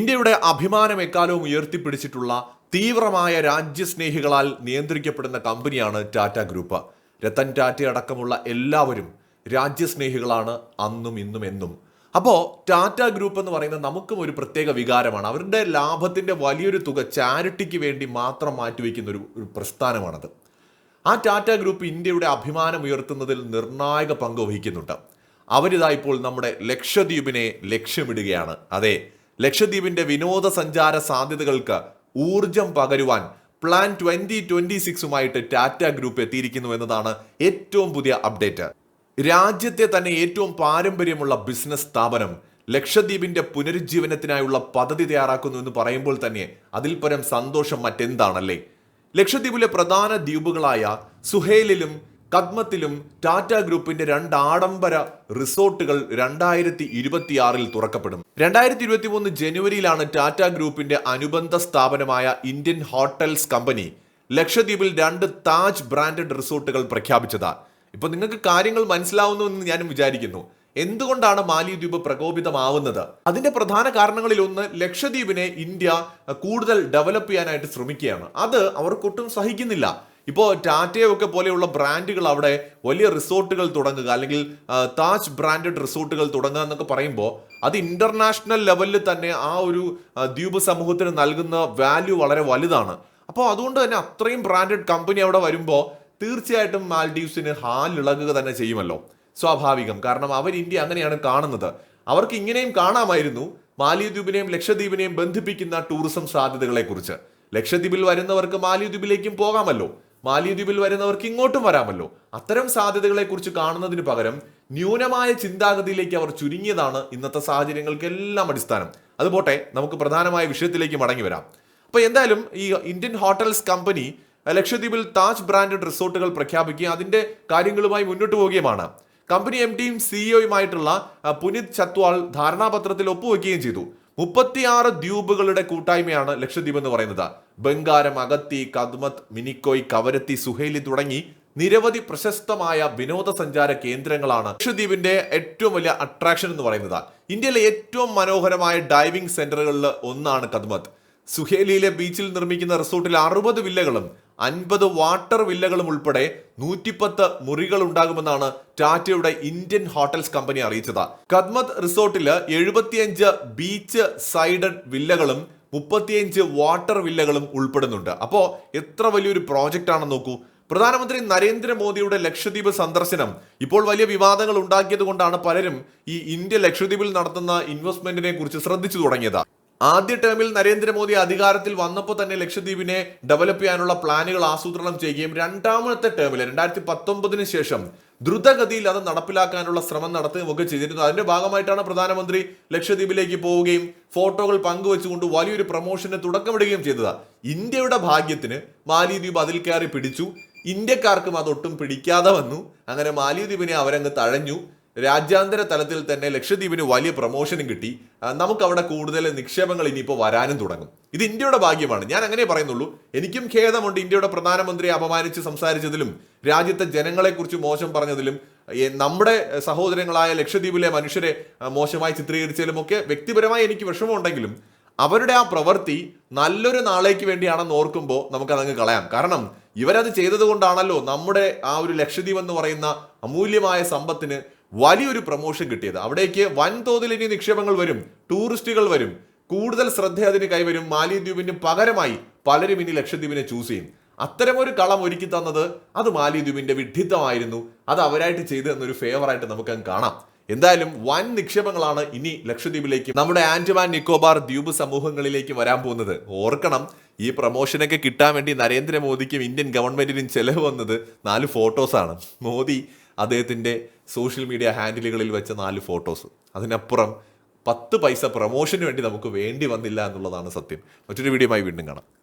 ഇന്ത്യയുടെ അഭിമാനം എക്കാലവും ഉയർത്തിപ്പിടിച്ചിട്ടുള്ള തീവ്രമായ രാജ്യസ്നേഹികളാൽ നിയന്ത്രിക്കപ്പെടുന്ന കമ്പനിയാണ് ടാറ്റ ഗ്രൂപ്പ്. രത്തൻ ടാറ്റ അടക്കമുള്ള എല്ലാവരും രാജ്യസ്നേഹികളാണ് അന്നും ഇന്നും എന്നും. അപ്പോൾ ടാറ്റ ഗ്രൂപ്പ് എന്ന് പറയുന്നത് നമുക്കും ഒരു പ്രത്യേക വികാരമാണ്. അവരുടെ ലാഭത്തിന്റെ വലിയൊരു തുക ചാരിറ്റിക്ക് വേണ്ടി മാത്രം മാറ്റിവെക്കുന്ന ഒരു ഒരു പ്രസ്ഥാനമാണത്. ആ ടാറ്റ ഗ്രൂപ്പ് ഇന്ത്യയുടെ അഭിമാനം ഉയർത്തുന്നതിൽ നിർണായക പങ്ക് വഹിക്കുന്നുണ്ട്. അവരിതാ ഇപ്പോൾ നമ്മുടെ ലക്ഷദ്വീപിനെ ലക്ഷ്യമിടുകയാണ്. അതെ ലക്ഷദ്വീപിന്റെ വിനോദസഞ്ചാര സാധ്യതകൾക്ക് ഊർജം പകരുവാൻ പ്ലാൻ ട്വന്റി ട്വന്റി സിക്സുമായിട്ട് ടാറ്റ ഗ്രൂപ്പ് എത്തിയിരിക്കുന്നു എന്നതാണ് ഏറ്റവും പുതിയ അപ്ഡേറ്റ്. രാജ്യത്തെ തന്നെ ഏറ്റവും പാരമ്പര്യമുള്ള ബിസിനസ് സ്ഥാപനം ലക്ഷദ്വീപിന്റെ പുനരുജ്ജീവനത്തിനായുള്ള പദ്ധതി തയ്യാറാക്കുന്നു എന്ന് പറയുമ്പോൾ തന്നെ അതിൽ പരം സന്തോഷം മറ്റെന്താണല്ലേ? ലക്ഷദ്വീപിലെ പ്രധാന ദ്വീപുകളായ സുഹേലിലും കദ്മത്തിലും ടാറ്റ ഗ്രൂപ്പിന്റെ രണ്ട് ആഡംബര റിസോർട്ടുകൾ രണ്ടായിരത്തി ഇരുപത്തിയാറിൽ തുറക്കപ്പെടും. രണ്ടായിരത്തി ഇരുപത്തി മൂന്ന് ജനുവരിയിലാണ് ടാറ്റ ഗ്രൂപ്പിന്റെ അനുബന്ധ സ്ഥാപനമായ ഇന്ത്യൻ ഹോട്ടൽസ് കമ്പനി ലക്ഷദ്വീപിൽ രണ്ട് താജ് ബ്രാൻഡഡ് റിസോർട്ടുകൾ പ്രഖ്യാപിച്ചത്. ഇപ്പൊ നിങ്ങൾക്ക് കാര്യങ്ങൾ മനസ്സിലാവുന്നു എന്ന് ഞാനും വിചാരിക്കുന്നു. എന്തുകൊണ്ടാണ് മാലിദ്വീപ് പ്രകോപിതമാവുന്നത്? അതിന്റെ പ്രധാന കാരണങ്ങളിൽ ഒന്ന് ലക്ഷദ്വീപിനെ ഇന്ത്യ കൂടുതൽ ഡെവലപ്പ് ചെയ്യാനായിട്ട് ശ്രമിക്കുകയാണ്. അത് അവർക്കൊട്ടും സഹിക്കുന്നില്ല. ഇപ്പോൾ ടാറ്റയൊക്കെ പോലെയുള്ള ബ്രാൻഡുകൾ അവിടെ വലിയ റിസോർട്ടുകൾ തുടങ്ങുക അല്ലെങ്കിൽ താജ് ബ്രാൻഡഡ് റിസോർട്ടുകൾ തുടങ്ങുക എന്നൊക്കെ പറയുമ്പോൾ അത് ഇന്റർനാഷണൽ ലെവലിൽ തന്നെ ആ ഒരു ദ്വീപ് സമൂഹത്തിന് നൽകുന്ന വാല്യൂ വളരെ വലുതാണ്. അപ്പോൾ അതുകൊണ്ട് തന്നെ അത്രയും ബ്രാൻഡഡ് കമ്പനി അവിടെ വരുമ്പോൾ തീർച്ചയായിട്ടും മാൽഡീവ്സിന് ഹാലിളകുക തന്നെ ചെയ്യുമല്ലോ. സ്വാഭാവികം. കാരണം അവർ ഇന്ത്യ അങ്ങനെയാണ് കാണുന്നത്. അവർക്ക് ഇങ്ങനെയും കാണാമായിരുന്നു മാലിദ്വീപിനെയും ലക്ഷദ്വീപിനെയും ബന്ധിപ്പിക്കുന്ന ടൂറിസം സാധ്യതകളെ കുറിച്ച് ലക്ഷദ്വീപിൽ വരുന്നവർക്ക് മാലിദ്വീപിലേക്കും പോകാമല്ലോ. മാലിദ്വീപിൽ വരുന്നവർക്ക് ഇങ്ങോട്ടും വരാമല്ലോ. അത്തരം സാധ്യതകളെ കുറിച്ച് കാണുന്നതിന് പകരം ന്യൂനമായ ചിന്താഗതിയിലേക്ക് അവർ ചുരുങ്ങിയതാണ് ഇന്നത്തെ സാഹചര്യങ്ങൾക്കെല്ലാം അടിസ്ഥാനം. അതുപോട്ടെ നമുക്ക് പ്രധാനമായ വിഷയത്തിലേക്ക് മടങ്ങി വരാം. അപ്പൊ എന്തായാലും ഈ ഇന്ത്യൻ ഹോട്ടൽസ് കമ്പനി ലക്ഷദ്വീപിൽ താജ് ബ്രാൻഡഡ് റിസോർട്ടുകൾ പ്രഖ്യാപിക്കുകയും അതിന്റെ കാര്യങ്ങളുമായി മുന്നോട്ട് പോവുകയുമാണ്. കമ്പനി എം ഡിയും സിഇഒയുമായിട്ടുള്ള പുനിത് ചത്വാൾ ധാരണാപത്രത്തിൽ ഒപ്പുവെക്കുകയും ചെയ്തു. മുപ്പത്തിയാറ് ദ്വീപുകളുടെ കൂട്ടായ്മയാണ് ലക്ഷദ്വീപ് എന്ന് പറയുന്നത്. ബംഗാരം അഗത്തി കദ്മത്ത് മിനിക്കോയ് കവരത്തി സുഹേലി തുടങ്ങി നിരവധി പ്രശസ്തമായ വിനോദസഞ്ചാര കേന്ദ്രങ്ങളാണ് ലക്ഷദ്വീപിന്റെ ഏറ്റവും വലിയ അട്രാക്ഷൻ എന്ന് പറയുന്നത്. ഇന്ത്യയിലെ ഏറ്റവും മനോഹരമായ ഡൈവിംഗ് സെന്ററുകളിൽ ഒന്നാണ് കദ്മത്ത്. സുഹേലിയിലെ ബീച്ചിൽ നിർമ്മിക്കുന്ന റിസോർട്ടിൽ അറുപത് വില്ലകളും അൻപത് വാട്ടർ വില്ലകളും ഉൾപ്പെടെ നൂറ്റിപ്പത്ത് മുറികൾ ഉണ്ടാകുമെന്നാണ് ടാറ്റയുടെ ഇന്ത്യൻ ഹോട്ടൽസ് കമ്പനി അറിയിച്ചത്. കദ്മത് റിസോർട്ടിൽ എഴുപത്തിയഞ്ച് ബീച്ച് സൈഡഡ് വില്ലകളും മുപ്പത്തിയഞ്ച് വാട്ടർ വില്ലകളും ഉൾപ്പെടുന്നുണ്ട്. അപ്പോ എത്ര വലിയൊരു പ്രോജക്റ്റ് ആണെന്ന് നോക്കൂ. പ്രധാനമന്ത്രി നരേന്ദ്രമോദിയുടെ ലക്ഷദ്വീപ് സന്ദർശനം ഇപ്പോൾ വലിയ വിവാദങ്ങൾ ഉണ്ടാക്കിയത് കൊണ്ടാണ് പലരും ഈ ഇന്ത്യ ലക്ഷദ്വീപിൽ നടത്തുന്ന ഇൻവെസ്റ്റ്മെന്റിനെ കുറിച്ച് ശ്രദ്ധിച്ചു തുടങ്ങിയത്. ആദ്യ ടേമിൽ നരേന്ദ്രമോദി അധികാരത്തിൽ വന്നപ്പോൾ തന്നെ ലക്ഷദ്വീപിനെ ഡെവലപ്പ് ചെയ്യാനുള്ള പ്ലാനുകൾ ആസൂത്രണം ചെയ്യുകയും രണ്ടാമത്തെ ടേമിൽ രണ്ടായിരത്തി പത്തൊമ്പതിന് ശേഷം ദ്രുതഗതിയിൽ അത് നടപ്പിലാക്കാനുള്ള ശ്രമം നടത്തുകയും ഒക്കെ ചെയ്തിരുന്നു. അതിന്റെ ഭാഗമായിട്ടാണ് പ്രധാനമന്ത്രി ലക്ഷദ്വീപിലേക്ക് പോവുകയും ഫോട്ടോകൾ പങ്കുവെച്ചുകൊണ്ട് വലിയൊരു പ്രൊമോഷന് തുടക്കമിടുകയും ചെയ്തത്. ഇന്ത്യയുടെ ഭാഗ്യത്തിന് മാലിദ്വീപ് അതിൽ കയറി പിടിച്ചു. ഇന്ത്യക്കാർക്കും അതൊട്ടും പിടിക്കാതെ വന്നു. അങ്ങനെ മാലിദ്വീപിനെ അവരങ്ങ് തഴഞ്ഞു. രാജ്യാന്തര തലത്തിൽ തന്നെ ലക്ഷദ്വീപിന് വലിയ പ്രൊമോഷനും കിട്ടി. നമുക്ക് അവിടെ കൂടുതൽ നിക്ഷേപങ്ങൾ ഇനിയിപ്പോൾ വരാനും തുടങ്ങും. ഇത് ഇന്ത്യയുടെ ഭാഗ്യമാണ്. ഞാൻ അങ്ങനെ പറയുന്നുള്ളൂ. എനിക്കും ഖേദമുണ്ട് ഇന്ത്യയുടെ പ്രധാനമന്ത്രിയെ അപമാനിച്ച് സംസാരിച്ചതിലും രാജ്യത്തെ ജനങ്ങളെക്കുറിച്ച് മോശം പറഞ്ഞതിലും നമ്മുടെ സഹോദരങ്ങളായ ലക്ഷദ്വീപിലെ മനുഷ്യരെ മോശമായി ചിത്രീകരിച്ചതിലും ഒക്കെ വ്യക്തിപരമായി എനിക്ക് വിഷമമുണ്ടെങ്കിലും അവരുടെ ആ പ്രവൃത്തി നല്ലൊരു നാളേക്ക് വേണ്ടിയാണെന്ന് ഓർക്കുമ്പോൾ നമുക്കതങ്ങ് കളയാം. കാരണം ഇവരത് ചെയ്തത് കൊണ്ടാണല്ലോ നമ്മുടെ ആ ഒരു ലക്ഷദ്വീപ് എന്ന് പറയുന്ന അമൂല്യമായ സമ്പത്തിന് വലിയൊരു പ്രൊമോഷൻ കിട്ടിയത്. അവിടേക്ക് വൻതോതിൽ ഇനി നിക്ഷേപങ്ങൾ വരും ടൂറിസ്റ്റുകൾ വരും കൂടുതൽ ശ്രദ്ധ അതിന് കൈവരും മാലിദ്വീപിന് പകരമായി പലരും ഇനി ലക്ഷദ്വീപിനെ ചൂസ് ചെയ്യും. അത്തരമൊരു കളം ഒരുക്കി തന്നത് അത് മാലിദ്വീപിന്റെ വിഡ്ഢിത്തമായിരുന്നു. അത് അവരായിട്ട് ചെയ്തു എന്നൊരു ഫേവറായിട്ട് നമുക്ക് കാണാം. എന്തായാലും വൻ നിക്ഷേപങ്ങളാണ് ഇനി ലക്ഷദ്വീപിലേക്ക് നമ്മുടെ ആൻഡമാൻ നിക്കോബാർ ദ്വീപ് സമൂഹങ്ങളിലേക്ക് വരാൻ പോകുന്നത്. ഓർക്കണം ഈ പ്രൊമോഷനൊക്കെ കിട്ടാൻ വേണ്ടി നരേന്ദ്രമോദിക്കും ഇന്ത്യൻ ഗവൺമെന്റിനും ചെലവ് വന്നത് നാല് ഫോട്ടോസാണ് മോദി അദ്ദേഹത്തിന്റെ സോഷ്യൽ മീഡിയ ഹാൻഡിലുകളിൽ വെച്ച നാല് ഫോട്ടോസ് അതിനപ്പുറം പത്ത് പൈസ പ്രൊമോഷന് വേണ്ടി നമുക്ക് വേണ്ടി വന്നില്ല എന്നുള്ളതാണ് സത്യം. മറ്റൊരു വീഡിയോയുമായി വീണ്ടും കാണാം.